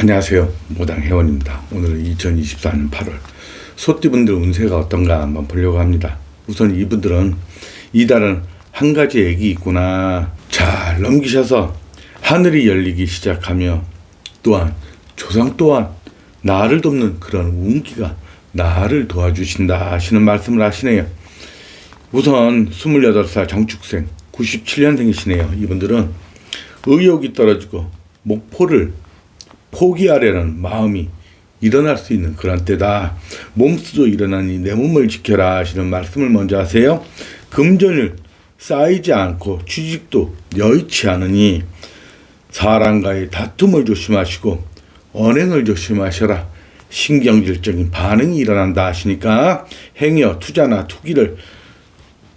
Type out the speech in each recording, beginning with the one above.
안녕하세요. 모당 회원입니다. 오늘은 2024년 8월. 소띠분들 운세가 어떤가 한번 보려고 합니다. 우선 이분들은 이달은 한 가지 액이 있구나. 잘 넘기셔서 하늘이 열리기 시작하며 또한 조상 또한 나를 돕는 그런 운기가 나를 도와주신다 하시는 말씀을 하시네요. 우선 28살 정축생 97년생이시네요. 이분들은 의욕이 떨어지고 목표를 포기하려는 마음이 일어날 수 있는 그런 때다. 몸수도 일어나니 내 몸을 지켜라 하시는 말씀을 먼저 하세요. 금전을 쌓이지 않고 취직도 여의치 않으니 사람과의 다툼을 조심하시고 언행을 조심하셔라. 신경질적인 반응이 일어난다 하시니까 행여 투자나 투기를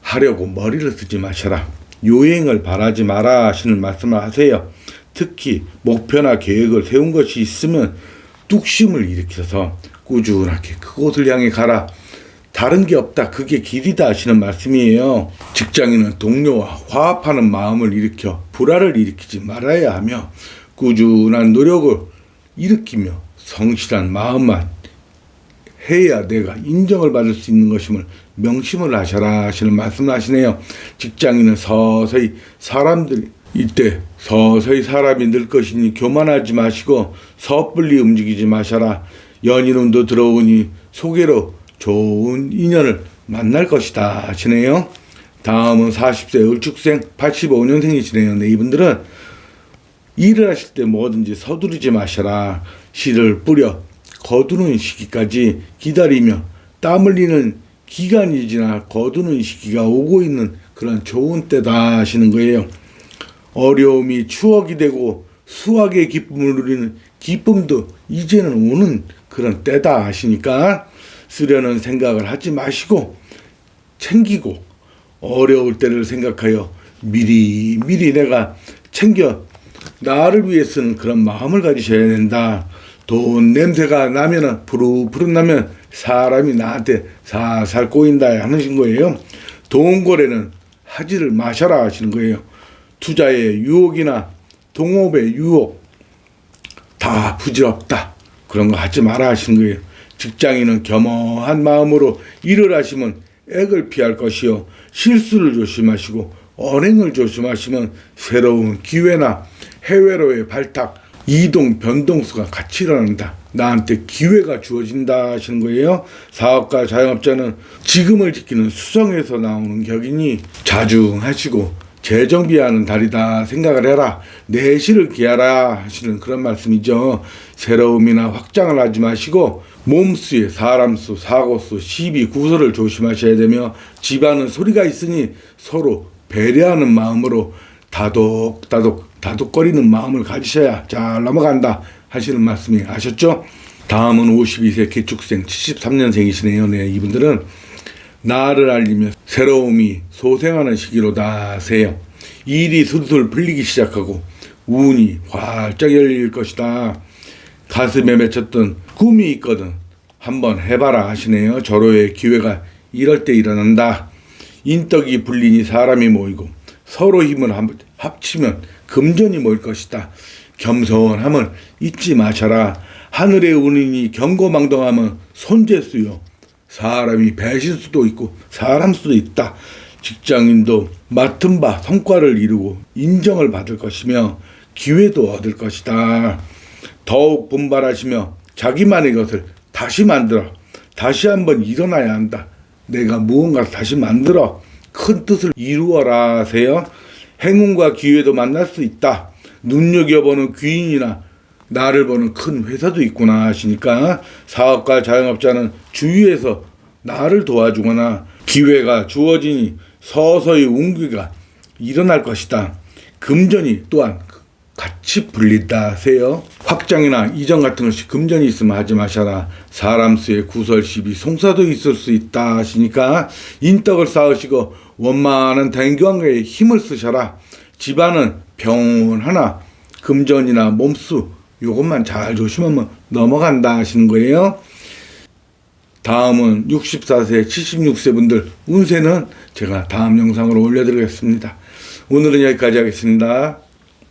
하려고 머리를 쓰지 마셔라. 요행을 바라지 마라 하시는 말씀을 하세요. 특히 목표나 계획을 세운 것이 있으면 뚝심을 일으켜서 꾸준하게 그곳을 향해 가라. 다른 게 없다. 그게 길이다 하시는 말씀이에요. 직장인은 동료와 화합하는 마음을 일으켜 불화를 일으키지 말아야 하며 꾸준한 노력을 일으키며 성실한 마음만 해야 내가 인정을 받을 수 있는 것임을 명심을 하셔라 하시는 말씀을 하시네요. 직장인은 서서히 사람들이 이때 서서히 사람이 늘 것이니 교만하지 마시고 섣불리 움직이지 마셔라. 연인운도 들어오니 소개로 좋은 인연을 만날 것이다 하시네요. 다음은 40세 을축생 85년생이시네요. 네, 이분들은 일을 하실 때 뭐든지 서두르지 마셔라. 씨를 뿌려 거두는 시기까지 기다리며 땀 흘리는 기간이 지나 거두는 시기가 오고 있는 그런 좋은 때다 하시는 거예요. 어려움이 추억이 되고 수학의 기쁨을 누리는 기쁨도 이제는 오는 그런 때다 하시니까 쓰려는 생각을 하지 마시고 챙기고 어려울 때를 생각하여 미리 미리 내가 챙겨 나를 위해 쓰는 그런 마음을 가지셔야 된다. 돈 냄새가 나면은 부르부르 나면 사람이 나한테 살살 꼬인다 하는 거예요. 돈 거래는 하지를 마셔라 하시는 거예요. 투자의 유혹이나 동업의 유혹 다 부질없다. 그런 거 하지 마라 하시는 거예요. 직장인은 겸허한 마음으로 일을 하시면 액을 피할 것이요. 실수를 조심하시고 언행을 조심하시면 새로운 기회나 해외로의 발탁, 이동, 변동수가 같이 일어난다. 나한테 기회가 주어진다 하시는 거예요. 사업가, 자영업자는 지금을 지키는 수성에서 나오는 격이니 자중하시고 재정비하는 달이다 생각을 해라. 내실을 기하라 하시는 그런 말씀이죠. 새로움이나 확장을 하지 마시고 몸수에 사람수, 사고수, 시비, 구설을 조심하셔야 되며 집안은 소리가 있으니 서로 배려하는 마음으로 다독다독 다독거리는 마음을 가지셔야 잘 넘어간다 하시는 말씀이 아셨죠? 다음은 52세 개축생 73년생이시네요. 네, 이분들은 나를 알리며 새로움이 소생하는 시기로다 세요. 일이 술술 풀리기 시작하고 운이 활짝 열릴 것이다. 가슴에 맺혔던 꿈이 있거든. 한번 해봐라 하시네요. 절호의 기회가 이럴 때 일어난다. 인덕이 불리니 사람이 모이고 서로 힘을 합치면 금전이 모일 것이다. 겸손함을 잊지 마셔라. 하늘의 운이니 경고망동하면 손재수요. 사람이 배신 수도 있고 사람 수도 있다. 직장인도 맡은 바 성과를 이루고 인정을 받을 것이며 기회도 얻을 것이다. 더욱 분발하시며 자기만의 것을 다시 만들어 다시 한번 일어나야 한다. 내가 무언가 다시 만들어 큰 뜻을 이루어라 하세요. 행운과 기회도 만날 수 있다. 눈여겨보는 귀인이나 나를 보는 큰 회사도 있구나 하시니까 사업가 자영업자는 주위에서 나를 도와주거나 기회가 주어지니 서서히 운기가 일어날 것이다. 금전이 또한 같이 불린다 하세요. 확장이나 이전 같은 것이 금전이 있으면 하지 마셔라. 사람 수의 구설 시비 송사도 있을 수 있다 하시니까 인덕을 쌓으시고 원만한 대인교환에 힘을 쓰셔라. 집안은 병원 하나 금전이나 몸수 요것만 잘 조심하면 넘어간다 하시는 거예요. 다음은 64세, 76세 분들 운세는 제가 다음 영상으로 올려드리겠습니다. 오늘은 여기까지 하겠습니다.